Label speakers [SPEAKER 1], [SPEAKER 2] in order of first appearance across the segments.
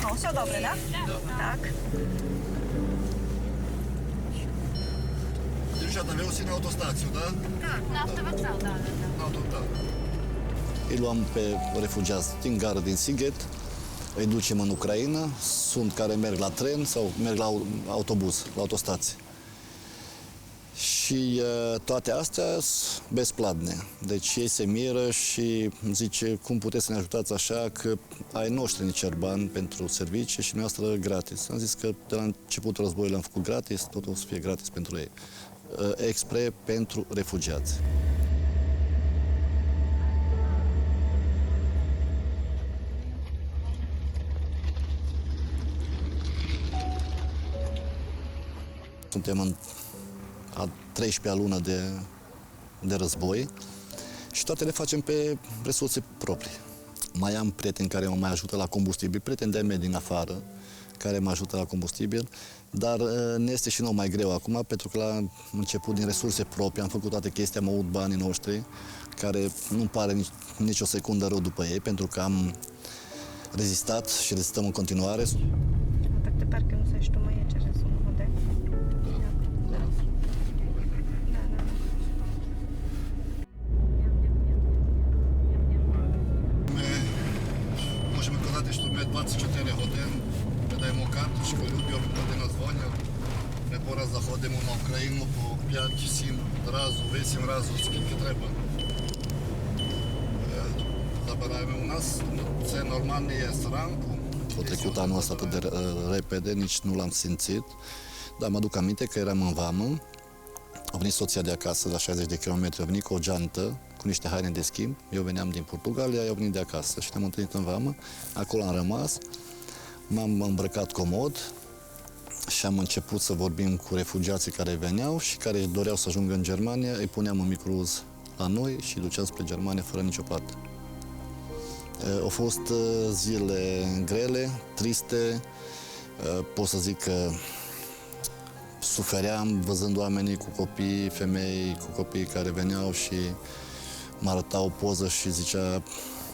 [SPEAKER 1] Da? O, все добре, да? Так.
[SPEAKER 2] Deci, avea o sine autostațiu, da?
[SPEAKER 3] La автовокзал, да, да, да.
[SPEAKER 2] Autostat. Îi luam pe refugiați din gară din Sighet, îi ducem în Ucraina, sunt care merg la tren sau merg la au- autobuz, la autostație. Și uh, toate astea sunt besplatne. Deci ei se miră și îmi zice, cum puteți să ne ajutați așa că ai noștri ne cer bani pentru servicii și noastră gratis. Am zis că de la începutul războiului am făcut gratis, totul o să fie gratis pentru ei. Uh, Expre pentru refugiați. Suntem în a 13-a lună de, de război și toate le facem pe resurse proprii. Mai am prieteni care mă mai ajută la combustibil, prieteni de mei din afară, care mă ajută la combustibil, dar uh, ne este și nou mai greu acum, pentru că la început din resurse proprii am făcut toate chestia, am avut banii noștri, care nu pare nici, nici o secundă rău după ei, pentru că am rezistat și rezistăm în continuare. ani este rampul. A trecut anul ăsta atât de repede, nici nu l-am simțit, dar mă duc aminte că eram în vamă, a venit soția de acasă, la 60 de km, a venit cu o geantă, cu niște haine de schimb. Eu veneam din Portugalia, eu venit de acasă și ne-am întâlnit în vamă. Acolo am rămas, m-am îmbrăcat comod și am început să vorbim cu refugiații care veneau și care doreau să ajungă în Germania. Îi puneam în microuz la noi și duceam spre Germania fără nicio parte. Uh, Au fost uh, zile grele, triste, Uh, pot să zic că sufeream văzând oamenii cu copii, femei cu copii care veneau și mă arătau o poză și zicea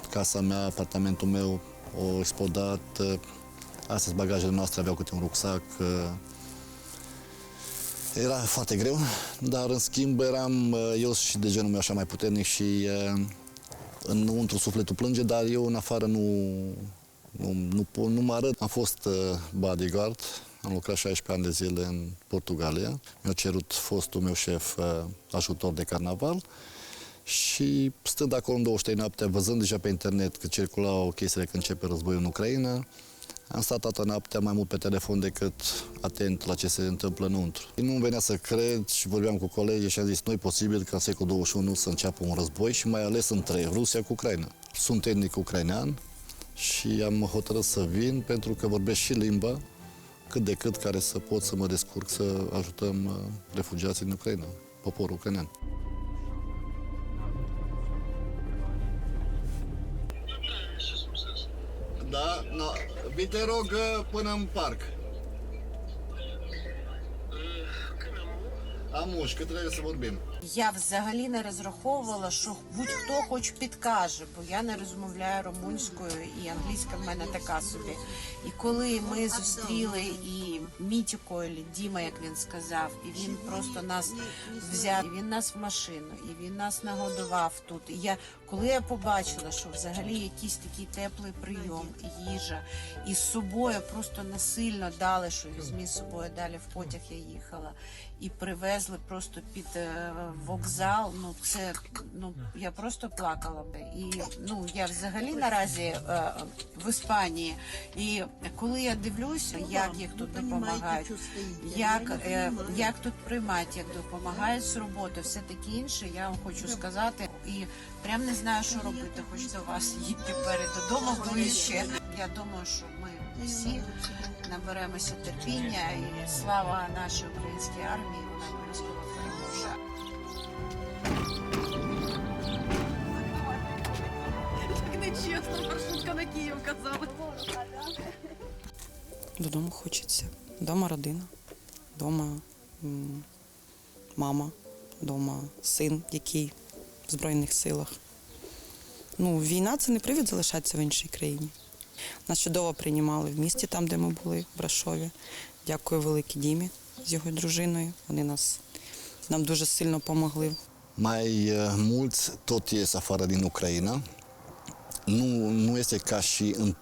[SPEAKER 2] casa mea, apartamentul meu o explodat, uh, astea sunt bagajele noastre, aveau câte un rucsac. uh, Era foarte greu, dar în schimb eram uh, eu și de genul meu așa mai puternic și uh, înăuntru sufletul plânge, dar eu în afară nu, nu, nu, pot- nu mă arăt. Am fost uh, bodyguard, am lucrat 16 ani de zile în Portugalia. Mi-a cerut fostul meu șef uh, ajutor de carnaval și stând acolo în 23 noaptea, văzând deja pe internet că circulau chestiile că începe războiul în Ucraina, am stat toată noaptea mai mult pe telefon decât atent la ce se întâmplă înăuntru. Nu venea să cred și vorbeam cu colegii și am zis, nu e posibil ca în secolul 21 să înceapă un război și mai ales între Rusia cu Ucraina. Sunt etnic ucrainean și am hotărât să vin pentru că vorbesc și limba, cât de cât care să pot să mă descurc să ajutăm uh, refugiații din Ucraina, poporul ucrainean. Da, no, vi te rog până în parc. Амуш.
[SPEAKER 4] Я взагалі не розраховувала, що будь-хто хоч підкаже, бо я не розмовляю румунською і англійська в мене така собі. І коли ми зустріли і Мітіко, или Діма, як він сказав, і він просто нас взяв, і він нас в машину, і він нас нагодував тут. І я, коли я побачила, що взагалі якийсь такий теплий прийом, їжа, і з собою просто насильно дали, що візьмі з собою далі в потяг я їхала, і привезли просто під е, вокзал. Ну це ну я просто плакала би. І ну я взагалі наразі е, в Іспанії. І коли я дивлюся, як їх тут допомагають, як, е, як тут приймають, як допомагають з роботи, все таке інше, я вам хочу сказати. І прям не знаю, що робити. Хоч до вас їдьте перед додому ближче. Я думаю, що ми всі наберемося терпіння і слава нашій українській армії. Вона обов'язково переможе.
[SPEAKER 1] Так нечесно, маршрутка на Київ казали.
[SPEAKER 5] Додому хочеться. Дома родина, дома мама, дома син, який в Збройних силах. Ну, війна це не привід залишатися в іншій країні. Нас чудово приймали в місті, там, де ми були, в Брашові. Дякую великій Дімі з його дружиною. Вони нас нам дуже сильно допомогли.
[SPEAKER 2] Mai uh, mulți tot ies afară din Ucraina. Nu, nu este ca și în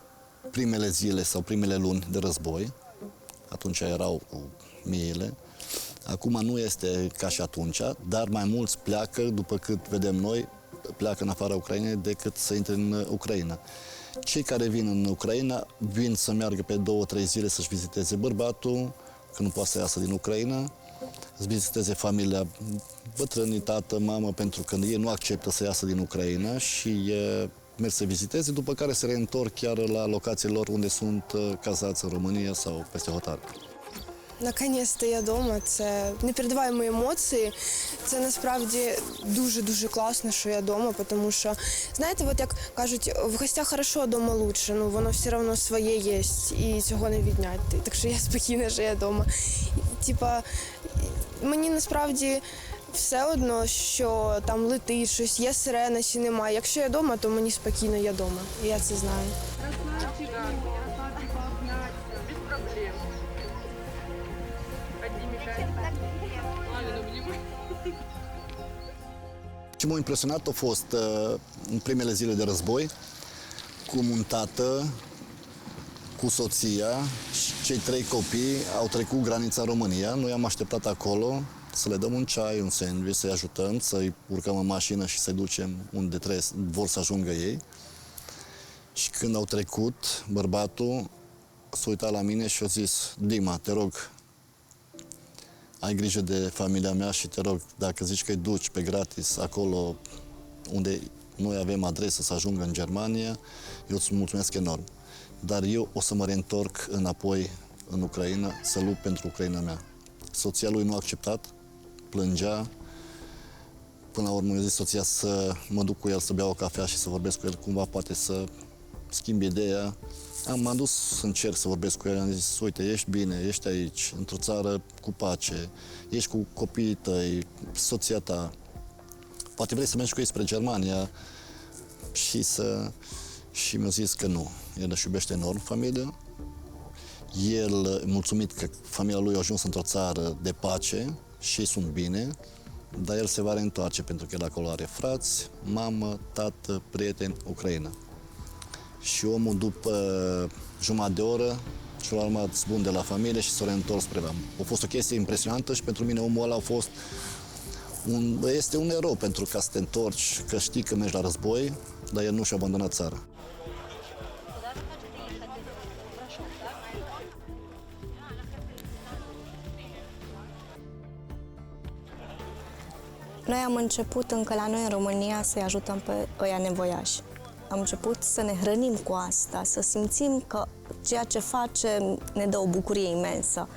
[SPEAKER 2] primele zile sau primele luni de război. Atunci erau cu miile. Acum nu este ca și atunci, dar mai mulți pleacă, după cât vedem noi, pleacă în afara Ucrainei decât să intre în uh, Ucraina. Cei care vin în Ucraina vin să meargă pe două, trei zile să-și viziteze bărbatul, că nu poate să iasă din Ucraina, să viziteze familia, bătrânii, tată, mamă, pentru că ei nu acceptă să iasă din Ucraina și e, merg să viziteze, după care se reîntorc chiar la locațiile lor unde sunt uh, cazați în România sau peste hotare.
[SPEAKER 6] Наконець-то я вдома. Це непередаваємо емоції. Це насправді дуже дуже класно, що я вдома, тому що знаєте, от як кажуть, в гостях хорошо, а вдома лучше. Ну воно все одно своє є, і цього не відняти. Так що я спокійна, що я вдома. Типа мені насправді. Все одно, що там летить щось, є сирена чи немає. Якщо я вдома, то мені спокійно я вдома. Я це знаю.
[SPEAKER 2] Ce m-a impresionat a fost uh, în primele zile de război cum un tată cu soția și cei trei copii au trecut granița în România. Noi am așteptat acolo să le dăm un ceai, un sandwich, să-i ajutăm, să-i urcăm în mașină și să-i ducem unde trebuie, vor să ajungă ei. Și când au trecut, bărbatul s-a uitat la mine și a zis, Dima, te rog, ai grijă de familia mea și te rog, dacă zici că îi duci pe gratis acolo unde noi avem adresă să ajungă în Germania, eu îți mulțumesc enorm. Dar eu o să mă reîntorc înapoi în Ucraina să lupt pentru Ucraina mea. Soția lui nu a acceptat, plângea. Până la urmă i-a zis soția să mă duc cu el să beau o cafea și să vorbesc cu el, cumva poate să schimb ideea. Am m-am dus să încerc să vorbesc cu el, am zis, uite, ești bine, ești aici, într-o țară cu pace, ești cu copiii tăi, soția ta, poate vrei să mergi cu ei spre Germania și să... Și mi-a zis că nu, el își iubește enorm familia, el, mulțumit că familia lui a ajuns într-o țară de pace și ei sunt bine, dar el se va reîntoarce pentru că el acolo are frați, mamă, tată, prieteni, Ucraina. Și omul după jumătate de oră și-a rămas bun de la familie și s-a reîntors spre vam. A fost o chestie impresionantă și pentru mine omul ăla a fost un, este un erou pentru ca să te întorci, că știi că mergi la război, dar el nu și-a abandonat țara.
[SPEAKER 7] Noi am început încă la noi în România să-i ajutăm pe ăia nevoiași. Am început să ne hrănim cu asta, să simțim că ceea ce facem ne dă o bucurie imensă.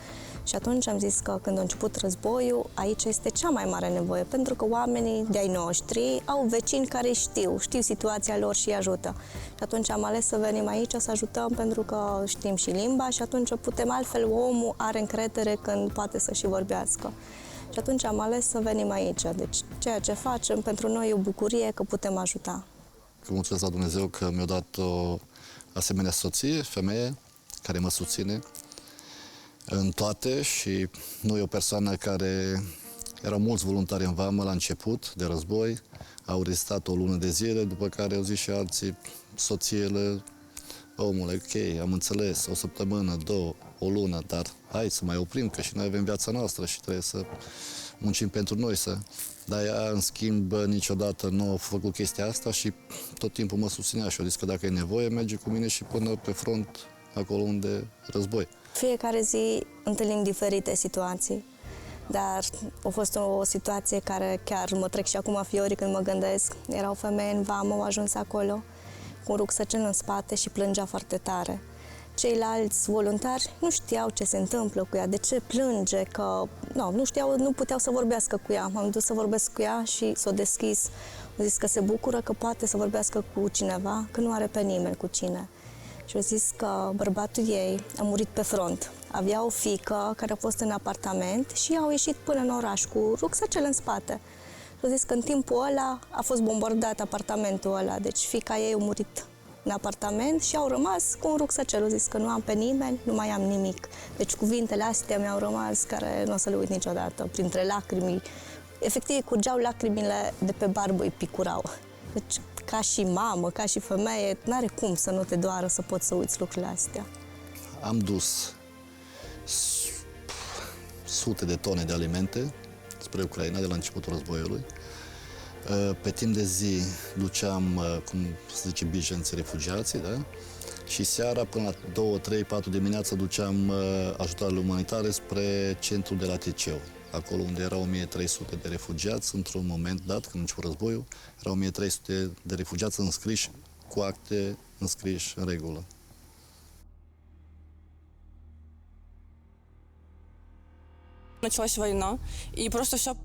[SPEAKER 7] Și atunci am zis că când a început războiul, aici este cea mai mare nevoie, pentru că oamenii de-ai noștri au vecini care știu, știu situația lor și îi ajută. Și atunci am ales să venim aici să ajutăm pentru că știm și limba și atunci putem, altfel omul are încredere când poate să și vorbească. Și atunci am ales să venim aici. Deci ceea ce facem pentru noi e o bucurie că putem ajuta.
[SPEAKER 2] Că mulțumesc la Dumnezeu că mi-a dat o asemenea soție, femeie, care mă susține în toate și nu e o persoană care erau mulți voluntari în vamă la început de război, au rezistat o lună de zile, după care au zis și alții, soțiele, omule, ok, am înțeles, o săptămână, două, o lună, dar hai să mai oprim, că și noi avem viața noastră și trebuie să muncim pentru noi să... Dar ea, în schimb, niciodată nu a făcut chestia asta și tot timpul mă susținea și a zis că dacă e nevoie, merge cu mine și până pe front, acolo unde război.
[SPEAKER 7] Fiecare zi întâlnim diferite situații, dar a fost o situație care chiar mă trec și acum fiorii când mă gândesc. Era o femeie în vamă, au ajuns acolo cu un rucsăcen în spate și plângea foarte tare. Ceilalți voluntari nu știau ce se întâmplă cu ea, de ce plânge, că nu, nu știau, nu puteau să vorbească cu ea. M-am dus să vorbesc cu ea și s-a deschis. A zis că se bucură că poate să vorbească cu cineva, că nu are pe nimeni cu cine. și au zis că bărbatul ei a murit pe front. Avea o fică care a fost în apartament și au ieșit până în oraș cu rucsacel în spate. Și au zis că în timpul ăla a fost bombardat apartamentul ăla, deci fica ei a murit în apartament și au rămas cu un rucsacel. Au zis că nu am pe nimeni, nu mai am nimic. Deci cuvintele astea mi-au rămas care nu o să le uit niciodată, printre lacrimi. Efectiv, curgeau lacrimile de pe barbă, îi picurau. Deci, ca și mamă, ca și femeie, n-are cum să nu te doară să poți să uiți lucrurile astea.
[SPEAKER 2] Am dus s- sute de tone de alimente spre Ucraina de la începutul războiului. Uh, Pe timp de zi duceam, uh, cum se zice, bijenți refugiații, da? Și seara, până la 2, 3, 4 dimineața, duceam uh, ajutoarele umanitare spre centrul de la Ticeu, acolo unde erau 1300 de refugiați, într-un moment dat, când a început războiul, erau 1300 de refugiați înscriși cu acte înscriși în regulă.
[SPEAKER 8] Началась война, и просто вся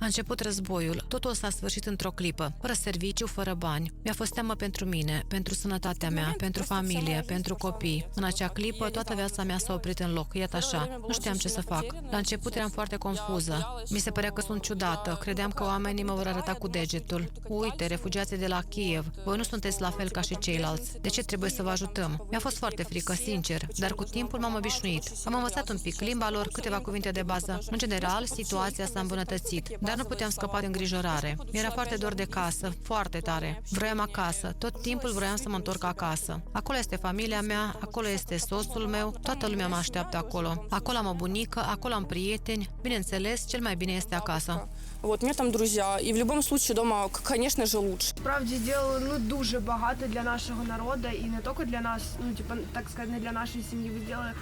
[SPEAKER 9] a început războiul, totul s-a sfârșit într-o clipă, fără serviciu, fără bani. Mi-a fost teamă pentru mine, pentru sănătatea mea, pentru familie, pentru copii. În acea clipă, toată viața mea s-a oprit în loc, iată așa. Nu știam ce să fac. La început eram foarte confuză. Mi se părea că sunt ciudată, credeam că oamenii mă vor arăta cu degetul. Uite, refugiații de la Kiev, voi nu sunteți la fel ca și ceilalți. De ce trebuie să vă ajutăm? Mi-a fost foarte frică, sincer, dar cu timpul m-am obișnuit. Am învățat un pic limba lor, câteva cuvinte de bază. În general, situația s-a îmbunătățit, dar nu puteam scăpa de îngrijorare. Mi-era foarte dor de casă, foarte tare. Vroiam acasă, tot timpul vroiam să mă întorc acasă. Acolo este familia mea, acolo este soțul meu, toată lumea mă așteaptă acolo. Acolo am o bunică, acolo am prieteni. Bineînțeles, cel mai bine este acasă.
[SPEAKER 8] вот у меня там друзья, и в любом случае дома, к- конечно же, лучше.
[SPEAKER 6] Справді зробили ну дуже багато для нашого народу і не тільки для нас, ну типа так сказати, не для нашої сім'ї. Ви зробили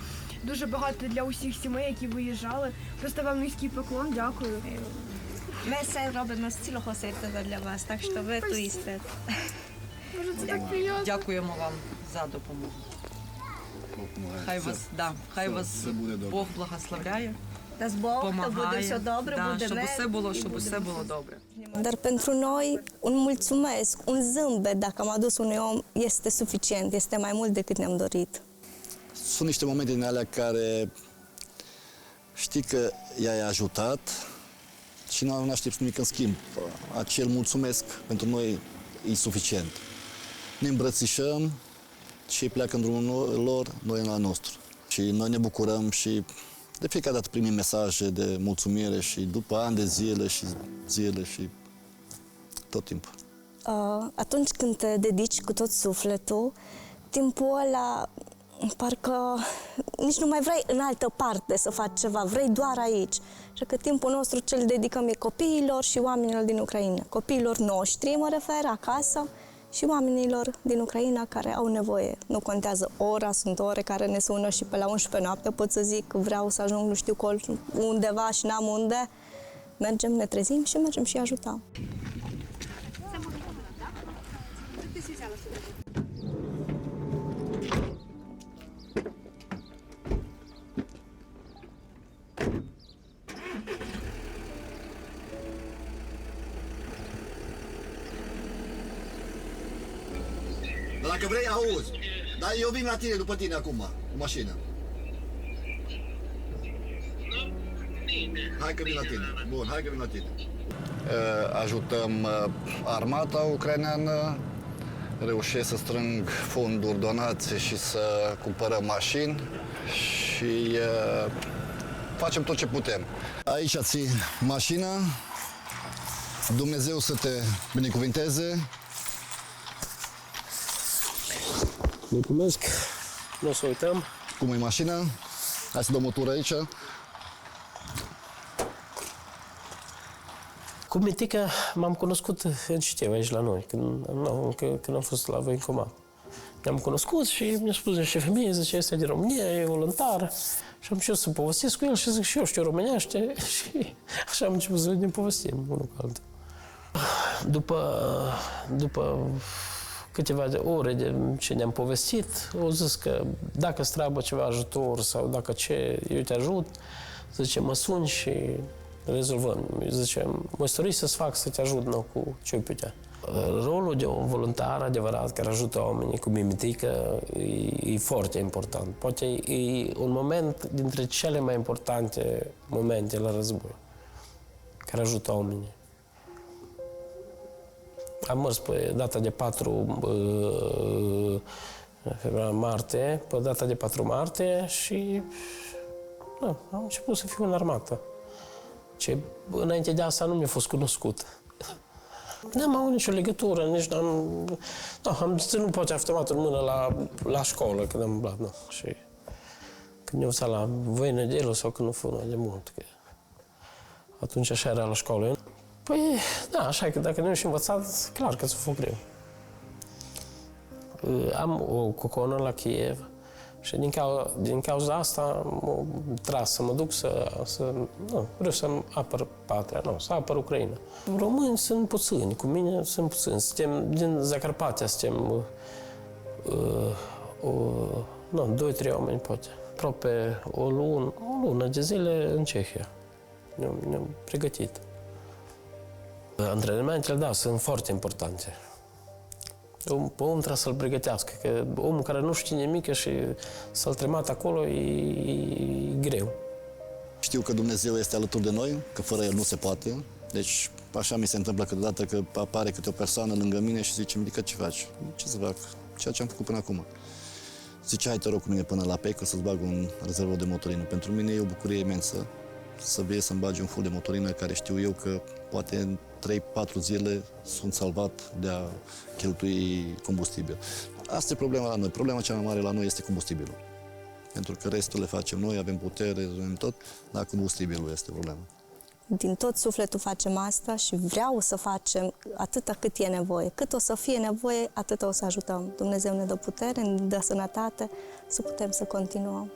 [SPEAKER 6] дуже багато для усіх сімей, які виїжджали. Просто вам низький поклон, дякую.
[SPEAKER 1] Ми все робимо з цілого серця для вас, так що ви туїсте.
[SPEAKER 6] Боже, це так приємно.
[SPEAKER 10] Дякуємо вам за допомогу. Хай вас, да, хай вас Бог благословляє,
[SPEAKER 1] Та з Богом, то буде
[SPEAKER 10] помагає,
[SPEAKER 1] все добре,
[SPEAKER 10] да,
[SPEAKER 1] буде
[SPEAKER 10] щоб
[SPEAKER 1] мир,
[SPEAKER 10] усе було,
[SPEAKER 1] і
[SPEAKER 10] щоб
[SPEAKER 1] буде
[SPEAKER 10] усе було добре.
[SPEAKER 7] Dar pentru noi, un mulțumesc, un zâmbet, dacă am adus unui om, este suficient, este mai mult decât ne-am dorit.
[SPEAKER 2] Sunt niște momente din alea care știi că i-ai ajutat și nu nu aștepți nimic în schimb. Acel mulțumesc pentru noi e suficient. Ne îmbrățișăm și ei pleacă în drumul lor, noi la nostru. Și noi ne bucurăm și de fiecare dată primim mesaje de mulțumire și după ani de zile și zile și tot timpul.
[SPEAKER 7] Uh, atunci când te dedici cu tot sufletul, timpul ăla parcă nici nu mai vrei în altă parte să faci ceva, vrei doar aici. Așa că timpul nostru ce-l dedicăm e copiilor și oamenilor din Ucraina. Copiilor noștri, mă refer, acasă, și oamenilor din Ucraina care au nevoie. Nu contează ora, sunt ore care ne sună și pe la 11 noapte pot să zic vreau să ajung nu știu col, undeva și n-am unde. Mergem, ne trezim și mergem și ajutăm.
[SPEAKER 2] Dar dacă vrei, auzi. Dar eu vin la tine după tine acum, cu mașină. Hai că vin la tine. Bun, hai că vin la tine. Ajutăm uh, armata ucraineană, reușesc să strâng fonduri, donații și să cumpărăm mașini și uh, facem tot ce putem. Aici ții mașina, Dumnezeu să te binecuvinteze,
[SPEAKER 11] Mulțumesc. Nu o să uităm.
[SPEAKER 2] cum e mașina. Hai să dăm o tură aici.
[SPEAKER 11] Cu Mitica m-am cunoscut în Știu, aici la noi, când, nu, când, când am fost la Voincoma. Ne-am cunoscut și mi-a spus niște femeie, zice, este din România, e voluntar. Și am început să povestesc cu el și zic și eu știu românește și așa am început să ne povestim unul cu altul. După, după câteva de ore de ce ne-am povestit, au zis că dacă îți treabă ceva ajutor sau dacă ce, eu te ajut, zice, mă sun și rezolvăm. Zice, mă stori să-ți fac să te ajut nu, cu ce putea. Rolul de un voluntar adevărat care ajută oamenii cu mimetică e, e foarte important. Poate e un moment dintre cele mai importante momente la război care ajută oamenii. Am mers pe data de 4 uh, februarie, martie, pe data de 4 martie și da, am început să fiu în armată. Ce înainte de asta nu mi-a fost cunoscut. N-am avut nicio legătură, nici n-am... Nu, am ținut poate automat în mână la, la școală când am umblat, nu. Și când eu la voină de el sau când nu fă de mult. Că atunci așa era la școală. Păi, da, așa că dacă nu ești învățat, clar că ți-o fă greu. Am o coconă la Kiev și din, cau- din cauza asta m-a tras să mă duc să, să nu, vreau să apăr patria, nu, să apăr Ucraina. Români sunt puțini, cu mine sunt puțini. Suntem din Zacarpatia, suntem uh, uh, nu, doi, trei oameni, poate. Aproape o lună, o lună de zile în Cehia. Ne-am, ne-am pregătit. Antrenamentele, da, sunt foarte importante. Om, pe om trebuie să-l pregătească, că omul care nu știe nimic și să-l tremat acolo e, e greu.
[SPEAKER 2] Știu că Dumnezeu este alături de noi, că fără El nu se poate. Deci așa mi se întâmplă câteodată că apare câte o persoană lângă mine și zice, Milica, ce faci? Ce să fac? Ceea ce am făcut până acum. Zice, hai te rog cu mine până la PEC, să-ți bag un rezervor de motorină. Pentru mine e o bucurie imensă să vii să-mi bagi un full de motorină care știu eu că poate în 3-4 zile sunt salvat de a cheltui combustibil. Asta e problema la noi. Problema cea mai mare la noi este combustibilul. Pentru că restul le facem noi, avem putere, avem tot, dar combustibilul este problema.
[SPEAKER 7] Din tot sufletul facem asta și vreau să facem atâta cât e nevoie. Cât o să fie nevoie, atât o să ajutăm. Dumnezeu ne dă putere, ne dă sănătate, să putem să continuăm.